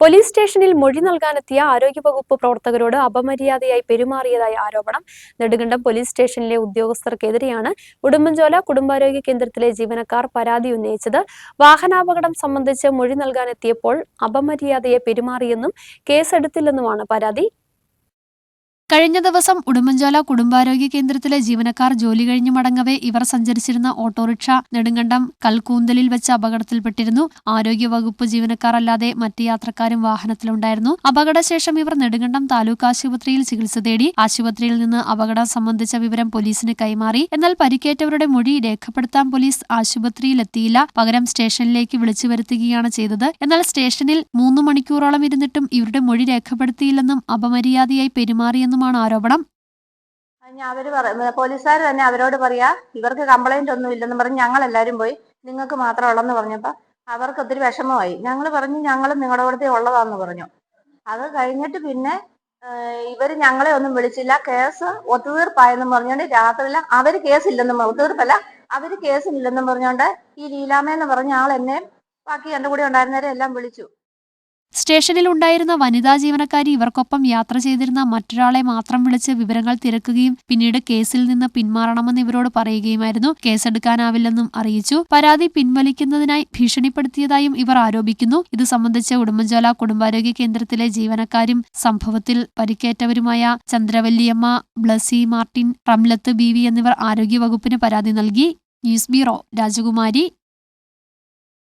Police സ്റ്റേഷനിൽ മൊഴി നൽകാനെത്തിയ ആരോഗ്യവകുപ്പ് പ്രവർത്തകരോട് അപമര്യാദയായി പെരുമാറിയതായി ആരോപണം. നെടുങ്കണ്ടം പോലീസ് സ്റ്റേഷനിലെ ഉദ്യോഗസ്ഥർക്കെതിരെയാണ് ഉടുമ്പൻചോല കുടുംബാരോഗ്യ കേന്ദ്രത്തിലെ ജീവനക്കാർ പരാതി ഉന്നയിച്ചത്. വാഹനാപകടം സംബന്ധിച്ച് മൊഴി നൽകാനെത്തിയപ്പോൾ അപമര്യാദയെ പെരുമാറിയെന്നും കേസെടുത്തില്ലെന്നുമാണ് പരാതി. കഴിഞ്ഞ ദിവസം ഉടുമ്പൻചോല കുടുംബാരോഗ്യ കേന്ദ്രത്തിലെ ജീവനക്കാർ ജോലി കഴിഞ്ഞ് മടങ്ങവേ ഇവർ സഞ്ചരിച്ചിരുന്ന ഓട്ടോറിക്ഷ നെടുങ്കണ്ടം കൽക്കൂന്തലിൽ വെച്ച് അപകടത്തിൽപ്പെട്ടിരുന്നു. ആരോഗ്യ വകുപ്പ് ജീവനക്കാർ അല്ലാതെ മറ്റ് യാത്രക്കാരും വാഹനത്തിലുണ്ടായിരുന്നു. അപകടശേഷം ഇവർ നെടുങ്കണ്ടം താലൂക്ക് ആശുപത്രിയിൽ ചികിത്സ തേടി ആശുപത്രിയിൽ നിന്ന് അപകടം സംബന്ധിച്ച വിവരം പോലീസിന് കൈമാറി. എന്നാൽ പരിക്കേറ്റവരുടെ മൊഴി രേഖപ്പെടുത്താൻ പോലീസ് ആശുപത്രിയിലെത്തിയില്ല. പകരം സ്റ്റേഷനിലേക്ക് വിളിച്ചു വരുത്തുകയാണ് ചെയ്തത്. എന്നാൽ സ്റ്റേഷനിൽ മൂന്ന് മണിക്കൂറോളം ഇരുന്നിട്ടും ഇവരുടെ മൊഴി രേഖപ്പെടുത്തിയില്ലെന്നും അപമര്യാദയായി പെരുമാറിയെന്നുമാണ് ആരോപണം? അവർ പോലീസുകാർ തന്നെ അവരോട് പറയാ ഇവർക്ക് കംപ്ലൈന്റ് ഒന്നും ഇല്ലെന്ന് പറഞ്ഞ് ഞങ്ങൾ എല്ലാരും പോയി നിങ്ങൾക്ക് മാത്രം ഉള്ളെന്ന് പറഞ്ഞപ്പോ അവർക്ക് ഒത്തിരി വിഷമമായി. ഞങ്ങൾ പറഞ്ഞു ഞങ്ങളും നിങ്ങളുടെ കൂടെ ഉള്ളതാന്ന് പറഞ്ഞു. അത് കഴിഞ്ഞിട്ട് പിന്നെ ഇവർ ഞങ്ങളെ ഒന്നും വിളിച്ചില്ല. കേസ് ഒത്തുതീർപ്പായെന്നും പറഞ്ഞുകൊണ്ട് രാത്രിയില അവർ കേസില്ലെന്നും ഒത്തുതീർപ്പല്ല അവർ കേസില്ലെന്നും പറഞ്ഞുകൊണ്ട് ഈ ലീലാമയെന്ന് പറഞ്ഞ ആൾ എന്നെ ബാക്കി എന്റെ കൂടെ ഉണ്ടായിരുന്നവരെ എല്ലാം വിളിച്ചു. സ്റ്റേഷനിൽ ഉണ്ടായിരുന്ന വനിതാ ജീവനക്കാരി ഇവർക്കൊപ്പം യാത്ര ചെയ്തിരുന്ന മറ്റൊരാളെ മാത്രം വിളിച്ച് വിവരങ്ങൾ തിരക്കുകയും പിന്നീട് കേസിൽ നിന്ന് പിന്മാറണമെന്ന് ഇവരോട് പറയുകയുമായിരുന്നു. കേസെടുക്കാനാവില്ലെന്നും അറിയിച്ചു. പരാതി പിൻവലിക്കുന്നതിനായി ഭീഷണിപ്പെടുത്തിയതായും ഇവർ ആരോപിക്കുന്നു. ഇത് സംബന്ധിച്ച് ഉടുമ്പൻചോല കുടുംബാരോഗ്യ കേന്ദ്രത്തിലെ ജീവനക്കാരും സംഭവത്തിൽ പരിക്കേറ്റവരുമായ ചന്ദ്രവല്ലിയമ്മ ബ്ലസി മാർട്ടിൻ റംലത്ത് ബി എന്നിവർ ആരോഗ്യവകുപ്പിന് പരാതി നൽകി. ന്യൂസ് ബ്യൂറോ രാജകുമാരി.